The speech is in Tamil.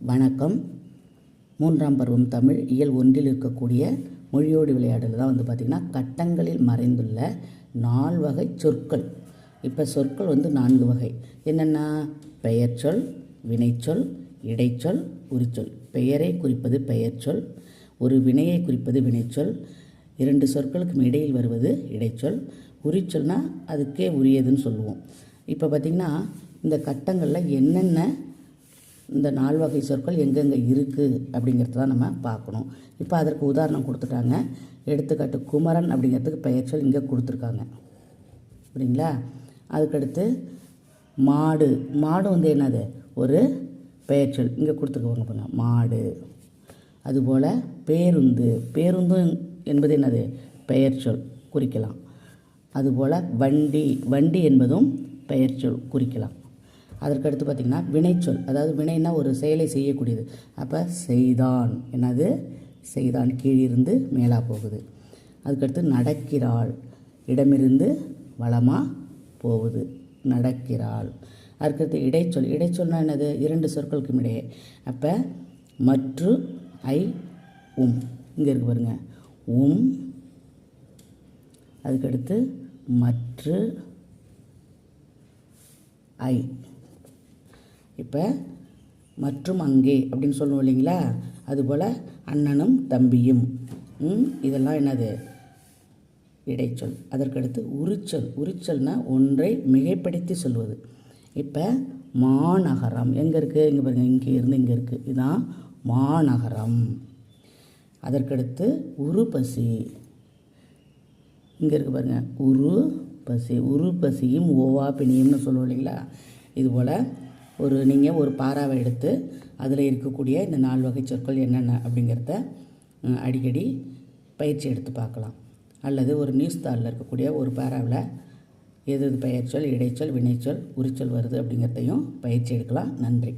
வணக்கம். மூன்றாம் பருவம் தமிழ். இயல் ஒன்றில் இருக்கக்கூடிய மொழியோடு விளையாடல் தான் வந்து பார்த்திங்கன்னா கட்டங்களில் மறைந்துள்ள நால்வகை சொற்கள். இப்போ சொற்கள் வந்து நான்கு வகை. என்னென்னா பெயர்ச்சொல் வினைச்சொல் இடைச்சொல் உரிச்சொல் பெயரை குறிப்பது பெயர்ச்சொல் ஒரு வினையை குறிப்பது வினைச்சொல் இரண்டு சொற்களுக்கும் இடையில் வருவது இடைச்சொல் உரிச்சொல்னால் அதுக்கே உரியதுன்னு சொல்லுவோம். இப்போ பார்த்திங்கன்னா இந்த கட்டங்களில் என்னென்ன இந்த நால்வகை சொற்கள் எங்கெங்கே இருக்குது அப்படிங்கிறத தான் நம்ம பார்க்கணும். இப்போ அதற்கு உதாரணம் கொடுத்துட்டாங்க. எடுத்துக்காட்டு குமரன் அப்படிங்கிறதுக்கு பெயர்ச்சொல் இங்கே கொடுத்துருக்காங்க. சரிங்களா அதுக்கடுத்து மாடு. மாடு வந்து என்னது? ஒரு பெயர்ச்சொல் இங்கே கொடுத்துருக்காங்க பாருங்க. மாடு. அதுபோல் பேருந்து. பேருந்து என்பது என்னது? பெயர்ச்சொல் குறிக்கலாம். அதுபோல் வண்டி. வண்டி என்பதும் பெயர்ச்சொல் குறிக்கலாம். அதற்கடுத்து பார்த்திங்கன்னா வினைச்சொல் அதாவது வினைன்னா ஒரு செயலை செய்யக்கூடியது. அப்போ செய்தான். என்னது? செய்தான். கீழிருந்து மேலாக போகுது. அதுக்கடுத்து நடக்கிறாள். இடமிருந்து வளமாக போகுது. நடக்கிறாள். அதுக்கடுத்து இடைச்சொல். இடைச்சொல்னா என்னது? இரண்டு சொற்களுக்கும் இடையே. அப்போ மற்று ஐ உம். இங்கே இருக்கு பாருங்க. உம். அதுக்கடுத்து மற்று ஐ. இப்போ மற்றும் அங்கே அப்படின்னு சொல்லுவோம் இல்லைங்களா? அதுபோல் அண்ணனும் தம்பியும். இதெல்லாம் என்னது? இடைச்சொல். அதற்கடுத்து உரிச்சொல். உரிச்சல்னால் ஒன்றை மிகைப்படுத்தி சொல்வது. இப்போ மாநகரம். எங்கே இருக்குது இங்கே பாருங்கள் இங்கே இருந்து இங்கே இருக்குது இதுதான் மாநகரம். அதற்கடுத்து உருபசி இங்கே இருக்கு பாருங்க. உரு பசி. உரு பசியும் ஓவா பிணியும்னு சொல்லுவோம் இல்லைங்களா? இதுபோல் ஒரு நீங்கள் ஒரு பாராவை எடுத்து அதில் இருக்கக்கூடிய இந்த நாலு வகை சொற்கள் என்னென்ன அப்படிங்கிறத அடிக்கடி பயிற்சி எடுத்து பார்க்கலாம். அல்லது ஒரு நியூஸ் தாளில் இருக்கக்கூடிய ஒரு பாராவில் எது எது பெயர்ச்சொல் இடைச்சொல் வினைச்சொல் உரிச்சொல் வருது அப்படிங்கிறதையும் பயிற்சி எடுக்கலாம். நன்றி.